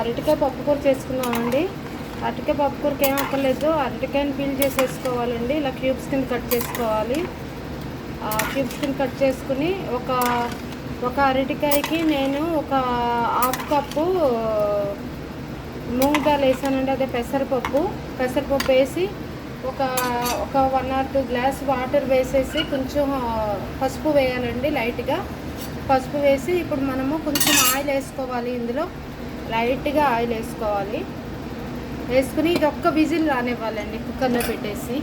అరటికాయ పప్పుకూర చేసుకున్నామండి అరటికాయ పప్పుకూరకి ఏం అక్కర్లేదు. అరటికాయని పీల్ చేసేసుకోవాలండి. ఇలా క్యూబ్స్ కింద కట్ చేసుకోవాలి. క్యూబ్స్ కింద కట్ చేసుకుని ఒక ఒక అరటికాయకి నేను ఒక హాఫ్ కప్పు మూంగ్ దాల్ వేసానండి. అదే పెసరపప్పు. పెసరపప్పు వేసి ఒక ఒక one or two glass water వేసేసి కొంచెం పసుపు వేయాలండి లైట్గా పసుపు వేసి ఇప్పుడు మనము కొంచెం ఆయిల్ వేసుకోవాలి ఇందులో. లైట్గా ఆయిల్ వేసుకోవాలి. వేసుకుని ఇది ఒక్క విజిల్ రానివ్వాలండి కుక్కర్లో పెట్టేసి.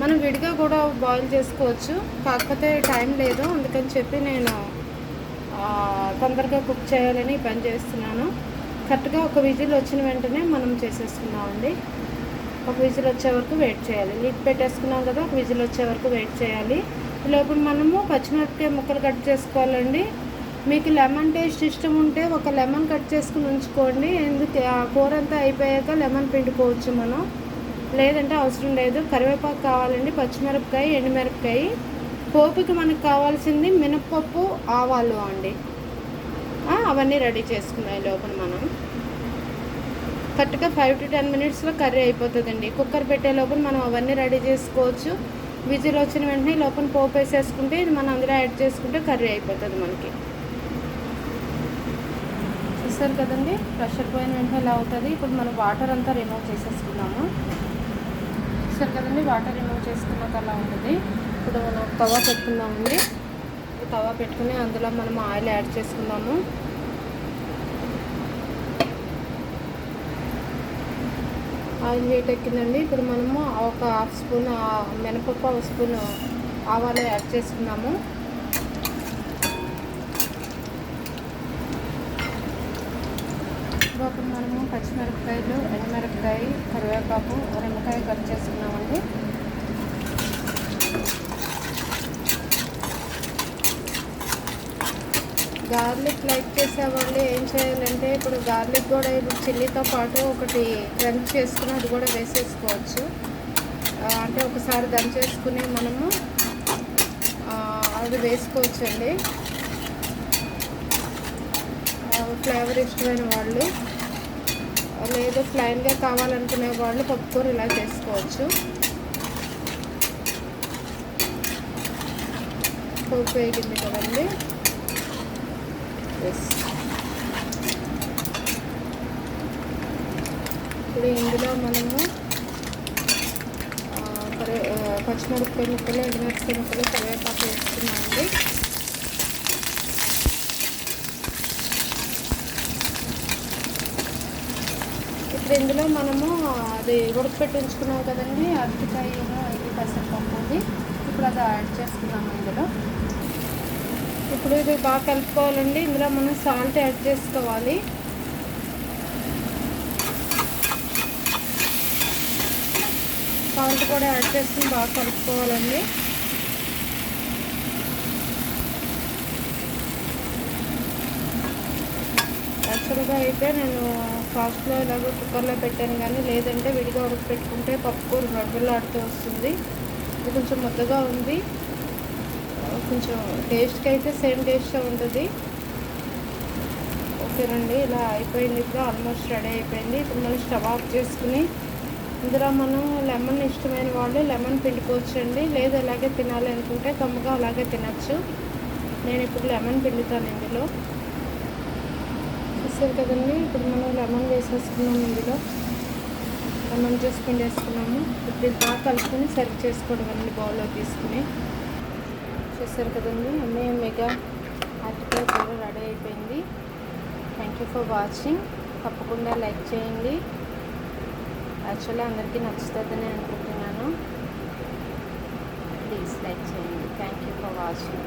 మనం విడిగా కూడా బాయిల్ చేసుకోవచ్చు కాకపోతే టైం లేదు. అందుకని చెప్పి నేను తొందరగా కుక్ చేయాలని పని చేస్తున్నాను. కరెక్ట్గా ఒక విజిల్ వచ్చిన వెంటనే మనం చేసేసుకున్నామండి ఒక విజిల్ వచ్చే వరకు వెయిట్ చేయాలి. లిడ్ పెట్టేసుకున్నాం కదా ఒక విజిల్ వచ్చే వరకు వెయిట్ చేయాలి. లోపల మనము పచ్చిమిరపకాయ ముక్కలు కట్ చేసుకోవాలండి. మీకు లెమన్ టేస్ట్ ఇష్టం ఉంటే ఒక లెమన్ కట్ చేసుకుని ఉంచుకోండి. ఎందుకు ఆ కూర అంతా అయిపోయాక లెమన్ పిండుకోవచ్చు మనం. లేదంటే అవసరం లేదు. కరివేపాకు కావాలండి పచ్చిమిరపకాయ ఎండుమిరపకాయ. పోపుకి మనకు కావాల్సింది మినప్పప్పు ఆవాలు అండి. అవన్నీ రెడీ చేసుకున్నాయి లోపల మనం. కరెక్ట్గా ఫైవ్ టు టెన్ మినిట్స్లో కర్రీ అయిపోతుందండి. కుక్కర్ పెట్టే లోపల మనం అవన్నీ రెడీ చేసుకోవచ్చు. విజిల్ వచ్చిన వెంటనే లోపల పోపు వేసేసుకుంటే ఇది మనం అందులో యాడ్ చేసుకుంటే కర్రీ అయిపోతుంది మనకి. చూసారు కదండి. ప్రెషర్ పోయిన వెంటనే ఇలా అవుతుంది? ఇప్పుడు మనం వాటర్ అంతా రిమూవ్ చేసేసుకున్నాము. చూసారు కదండి వాటర్ రిమూవ్ చేసుకున్నాక అలా ఉంటుంది? ఇప్పుడు మనం తవా పెట్టుకుందామండి. తవా పెట్టుకుని అందులో మనం ఆయిల్ యాడ్ చేసుకుందాము. ఆయిల్ వేట్ ఎక్కిందండి. ఇప్పుడు మనము ఒక హాఫ్ స్పూన్ మినపప్పు స్పూన్ ఆవాలు యాడ్ చేసుకున్నాము ఇప్పుడు మనము పచ్చిమిరపకాయలు ఎండుమిరపకాయ కరివేపాకు నిమ్మకాయ కట్ చేసుకున్నామండి. గార్లిక్ లైక్ చేసేవాళ్ళు ఏం చేయాలంటే ఇప్పుడు గార్లిక్ కూడా ఇప్పుడు చిల్లీతో పాటు ఒకటి క్రంచ్ చేసుకుని అది కూడా వేసేసుకోవచ్చు. అంటే ఒకసారి దంచేసుకుని మనము అది వేసుకోవచ్చండి. ఫ్లేవర్ ఇష్టమైన వాళ్ళు. ప్లైన్గా కావాలనుకునే వాళ్ళు పప్పుకూర ఇలా చేసుకోవచ్చు. పప్పు వేగింది కదండి. ఎస్ ఇప్పుడు ఇందులో మనము పచ్చిమిరపకాయ ముక్కలు ఎండుమిరపకాయ ముక్కలు కరివేపాకు వేసుకున్నామండి ఇప్పుడు ఇందులో మనము అది ఉడకపెట్టి ఉంచుకున్నాం కదండి అరటికాయను ఇది పెసరపప్పు అది ఇప్పుడు అది యాడ్ చేసుకున్నాము ఇందులో. ఇప్పుడు ఇది బాగా కలుపుకోవాలండి. ఇందులో మనం సాల్ట్ యాడ్ చేసుకోవాలి. సాల్ట్ కూడా యాడ్ చేసుకుని బాగా కలుపుకోవాలండి. యాక్చువల్గా అయితే నేను ఫాస్ట్లో ఇలాగో కుక్కర్లో పెట్టాను కానీ లేదంటే విడిగా ఉడకపెట్టుకుంటే పప్పు రవ్వలాడుతూ వస్తుంది. ఇది కొంచెం ముద్దగా ఉంది. కొంచెం టేస్ట్కి అయితే సేమ్ టేస్ట్ ఉంటుంది. ఓకేనండి ఇలా అయిపోయింది. ఇప్పుడు ఆల్మోస్ట్ రెడీ అయిపోయింది. ఇప్పుడు మనం స్టవ్ ఆఫ్ చేసుకుని ఇందులో మనం లెమన్ ఇష్టమైన వాళ్ళు లెమన్ పిండుకోవచ్చండి. లేదు అలాగే తినాలి అనుకుంటే కమ్మగా అలాగే తినచ్చు. నేను ఇప్పుడు లెమన్ పిండుతాను ఇందులో. చూస్తారు కదండి. ఇప్పుడు మనం లెమన్ వేసేసుకున్నాము ఇందులో. లెమన్ జ్యూస్ పిండేసుకున్నాము ఇప్పుడు బాగా కలుపుకొని సర్వ్ చేసుకోవడం అండి బౌల్లో తీసుకుని. చూస్తారు కదండి. అన్నీ మెగా అరటికాయ కూర రెడీ అయిపోయింది. థ్యాంక్ యూ ఫర్ వాచింగ్ తప్పకుండా లైక్ చేయండి. యాక్చువల్లీ అందరికీ నచ్చుతుందని అనుకుంటున్నాను. ప్లీజ్ లైక్ చేయండి. Thank you for watching